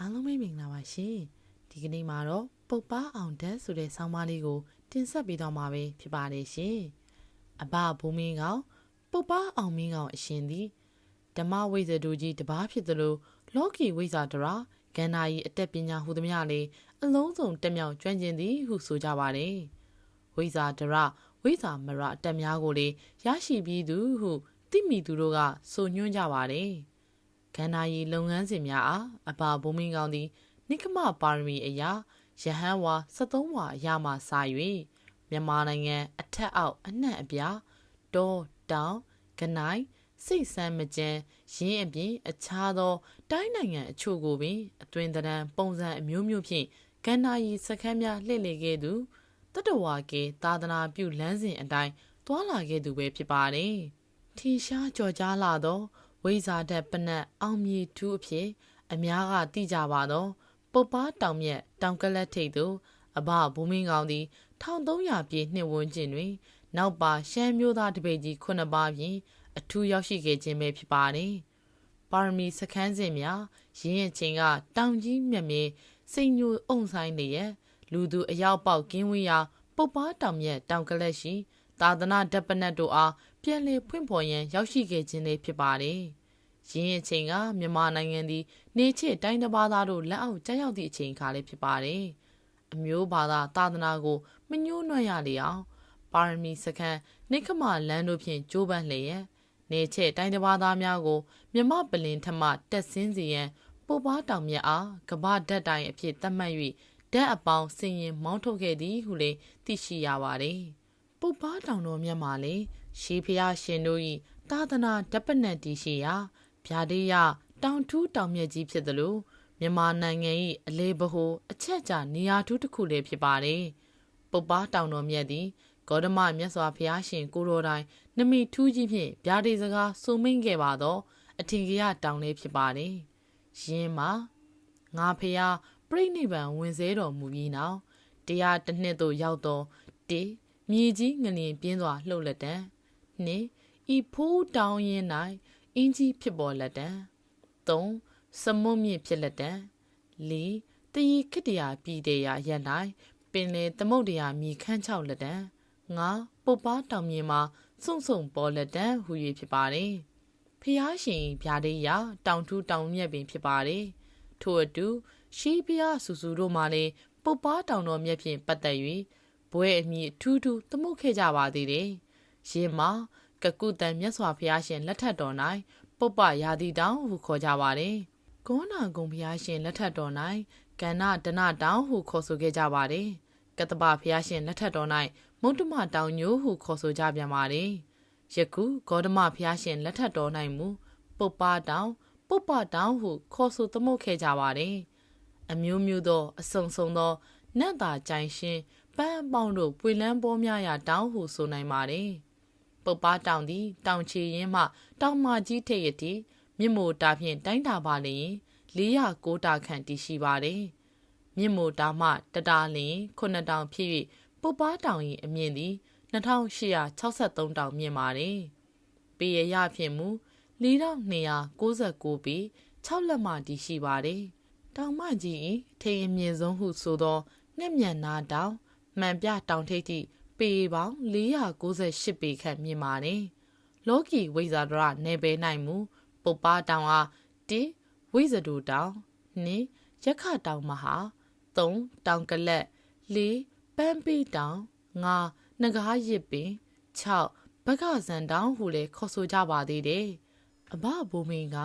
အားလုံးပဲမင်္ဂလာပါရှင်ဒီကနေ့မှာတော့ပုတ်ပါအောင်တက်ဆိုတဲ့ဆောင်းပါးလေးကိုတင်ဆက်ပေးတော့မှာပဲဖြစ်ပါတယ်ရှင်အဘဘုံမင်းကောင်ပုတ်ပါအောင်မင်းကောင်အရှင်သည်ဓမ္မဝိဇ္ဇတူကြီးတပားဖြစ်သလိုလောကီဝိဇ္ဇာတရာဂန္ဓာကြီးအတက်ပညာဟူသမျှလေးအလုံးစုံတက်မြောက်ကျွမ်းကျင်သည်ဟုဆိုကြပါတယ်ဝိဇ္ဇာတရာဝိဇ္ဇာမရအတက်များကိုလေရရှိပြီးသူဟုသိမိသူတို့ကဆိုညွှန်းကြပါတယ် ကန္နာရီလုပ်ငန်းစဉ်များအားအဘဘုံမင်းကောင်းသည်နိကမပါရမီအရာယဟန်ဝါ73ဝါအရာမှစာ၍မြန်မာနိုင်ငံအထက်အောက်အနှံ့အပြားတောတောင်ကနိုင်စိတ်ဆမ်းမကြမ်းရင်းအပြင်အခြားသော တိုင်းနိုင်ငံအချို့ကိုပင်အသွင်သဏ္ဍာန်ပုံစံအမျိုးမျိုးဖြင့်ကန္နာရီစခန်းများလှည့်လည်ခဲ့သူတတဝါကေသာသနာပြုလမ်းစဉ်အတိုင်းတွာလာခဲ့သူပဲဖြစ်ပါတယ်ထင်ရှားကြော်ကြားလာသော ဝိဇာတက်ပနတ်အောင်မြေထူးအဖြစ်အများကသိကြပါသောပုပ်ပါတောင်မြက်တောင်ကလတ်ထိပ်သို့အဘဘူမင်းကောင်သည်1300ပြည့်နှစ်ဝန်းကျင်တွင် နောက်ပါရှမ်းမျိုးသားတပိတ်ကြီးခုနှစ်ပါးဖြင့်အထူးရောက်ရှိခဲ့ခြင်းပဲဖြစ်ပါတယ်။ပါရမီစခန်းစဉ်များရင်းအချင်းကတောင်ကြီးမြက်မြဲစိတ်ညိုအုံဆိုင်နေရလူသူအရောက်ပေါက်ကင်းဝေးရာပုပ်ပါတောင်မြက်တောင်ကလတ်ရှိ သာသနာဓပနတ်တို့အားပြန်လည်ဖွင့်ဖော်ရန်ရောက်ရှိခဲ့ခြင်းလေးဖြစ်ပါတယ်။ရင်းအချိန်ကမြန်မာနိုင်ငံသည်နေချစ်တိုင်းတစ်ပါးသားတို့လက်အောက်ကျရောက်သည့်အချိန်ခါလေးဖြစ်ပါတယ်။အမျိုးဘာသာသာသနာကိုမညှိုးနွမ်းရလေအောင်ပါရမီစခန်းနိခမလန်းတို့ဖြင့်ကြိုးပမ်းလျက်နေချစ်တိုင်းတစ်ပါးသားများကိုမြမပလင်ထမတက်ဆင်းစီရန်ပိုပွားတောင်မြတ်အားကပ္ပဓာတ်တိုင်အဖြစ်သတ်မှတ်၍ဓာတ်အပေါင်းစင်ရင်မောင်းထုတ်ခဲ့သည်ဟုလည်းသိရှိရပါတယ်။ ပုပ္ပါတောင်တော်မြတ်မှာလေရှေးဖျားရှင်တို့၏သာသနာဓပနတ်တီရှိရာဗျာဒိယတောင်ထူးတောင်မြတ်ကြီးဖြစ်သလိုမြန်မာနိုင်ငံ၏အလေးဘဟုအချက်ကြနေရာထူးတစ်ခုလည်းဖြစ်ပါတယ်။ပုပ္ပါတောင်တော်မြတ်သည်ဂေါတမမြတ်စွာဘုရားရှင်ကိုတော်တိုင်နမိထူးကြီးဖြင့်ဗျာဒိစကားဆိုမိန်ခဲ့ပါသော အထင်ကြီးတောင်လေးဖြစ်ပါတယ်။ယင်းမှာငါဖျားပြိဋိဘံဝင်စေတော်မူပြီးနောက်တရားတစ်နှစ်သို့ရောက်သောတေ မြေကြီးငလျင်ပြင်းစွာလှုပ်လက်တံနှင့်ဤဖိုးတောင်းရင်၌အင်းကြီးဖြစ်ပေါ်လက်တံ၃စမုတ်မြင့်ဖြစ်လက်တံ၄တရီခစ်တရာပြည်တရာရက်၌ပင်လေသမုတ်တရာမြေခန့်ချောက်လက်တံငါပုတ်ပါတောင်မြေမှာစုံစုံပေါ်လက်တံဟူ၍ဖြစ်ပါတယ်ဖျားရှင်ဗျာဒိယတောင်ထူးတောင်မြက်ပင်ဖြစ်ပါတယ်ထို့အတူရှိဖျားဆူဆူတို့မှလည်းပုတ်ပါတောင်တော်မြက်ဖြင့်ပတ်သက်၍ ဘွဲအမိထူးထူးသမုတ်ခဲ့ကြပါသေးတယ်။ရင်မှာကကုတန်မြတ်စွာဘုရားရှင်လက်ထက်တော်၌ပုပ္ပရာသီတောင်ဟုခေါ်ကြပါတယ်။ဂေါနာဂုံဘုရားရှင်လက်ထက်တော်၌ကန္နဒနတောင်ဟုခေါ်ဆိုခဲ့ကြပါတယ်။ကတ္တပဘုရားရှင်လက်ထက်တော်၌မုဒ္ဓမတောင်ညို့ဟုခေါ်ဆိုကြပြန်ပါတယ်။ယခုဂေါတမဘုရားရှင်လက်ထက်တော်၌မူပုပ္ပတောင်ပုပ္ပတောင်ဟုခေါ်ဆိုသမုတ်ခဲ့ကြပါတယ်။အမျိုးမျိုးသော အစုံစုံသောနတ်သာကြိုင်ရှင် ပန်းပေါင်းတို့ပွေလန်းပေါ်များရာတောင်းဟုဆိုနိုင်ပါတယ်။ပုပ်ပါတောင်သည် တောင်ချီရင်မှ တောင်မကြီးထိပ်ရတိမြင့်မိုတာဖြင့်တိုင်းတာပါလျင်409တာခန့်တည်ရှိပါတယ်။မြင့်မိုတာမှတတာလျင်9တောင်ဖြစ်၍ပုပ်ပါတောင်၏အမြင့်သည်2863တောင်မြင့်ပါတယ်။ပေရရဖြင့်မူ4296ပေ6လက်မှတည်ရှိပါတယ်။တောင်မကြီး၏ထိန်အမြင့်ဆုံးဟုဆိုသောငှက်မြန်နာတောင် မှန်ပြတောင်ထိပ်ထိပေပေါင်း498ပေခန့်မြင့်ပါတယ်။လောကီဝိဇာဒရနေပဲနိုင်မူပုပ္ပတောင်အား1ဝိဇဒူတောင်2ရက်ခတောင်မဟာ3တောင်ကလက်4ပန်းပိတောင်5ငကားရစ်ပင်6ဘကဇန်တောင်ဟုလည်းခေါ်ဆိုကြပါသေးတယ်။အဘဘိုးမင်းက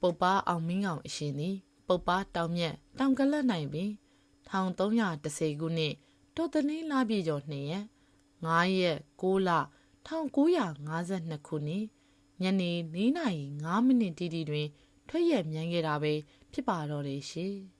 ပုပ္ပအောင်မင်းကောင်အရှင်သည် ပုပ္ပတောင်မြတ်တောင်ကလက်နိုင်ပင်1310ခုနှစ် တော်တနင်္လာပြည်ကျော်2ရက်9ရက်6လ1952ခုနှစ်ညနေ4:05မိနစ်တီတီတွင် ထွက်ရမြန်ခဲ့တာပဲဖြစ်ပါတော့တယ်ရှင်။